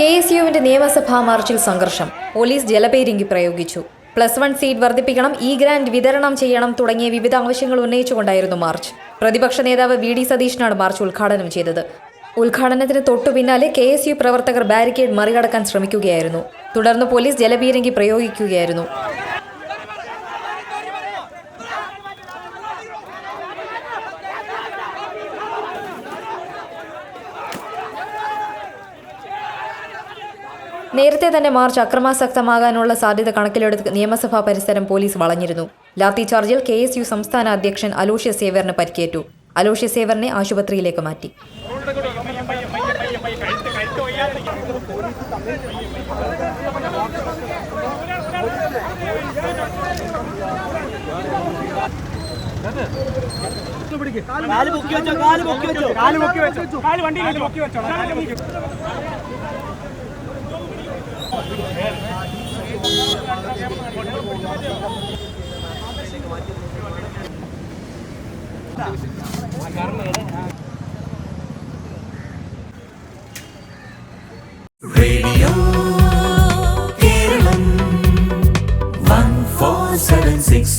K S യുവിന്റെ നിയമസഭാ മാർച്ചിൽ സംഘർഷം. പോലീസ് ജലപേരിങ്കി പ്രയോഗിച്ചു. പ്ലസ് വൺ സീറ്റ് വർദ്ധിപ്പിക്കണം ഇ ഗ്രാന്റ് വിതരണം ചെയ്യണം തുടങ്ങിയ വിവിധ ആവശ്യങ്ങൾ ഉന്നയിച്ചുകൊണ്ടായിരുന്നു മാർച്ച്. പ്രതിപക്ഷ നേതാവ് വി ഡി സതീഷിനാണ് മാർച്ച് ഉദ്ഘാടനം ചെയ്തത്. ഉദ്ഘാടനത്തിന് തൊട്ടു പിന്നാലെ കെ എസ് യു പ്രവർത്തകർ ബാരിക്കേഡ് മറികടക്കാൻ ശ്രമിക്കുകയായിരുന്നു. തുടർന്ന് പോലീസ് ജലപീരങ്കി പ്രയോഗിക്കുകയായിരുന്നു. നേരത്തെ തന്നെ മാർച്ച് അക്രമാസക്തമാകാനുള്ള സാധ്യത കണക്കിലെടുത്ത് നിയമസഭാ പരിസരം പോലീസ് വളഞ്ഞിരുന്നു. ലാത്തി ചാർജിൽ കെ എസ് യു സംസ്ഥാന അധ്യക്ഷൻ അലോഷ്യ സേവറിന് പരിക്കേറ്റു. അലോഷ്യ സേവറിനെ ആശുപത്രിയിലേക്ക് മാറ്റി. കാൽ പൊക്കി വെച്ചോ കാൽ പൊക്കി വെച്ചോ. കാൽ പൊക്കി വെച്ചോ. കാൽ പൊക്കി വെച്ചോ. Radio Keralam one four seven six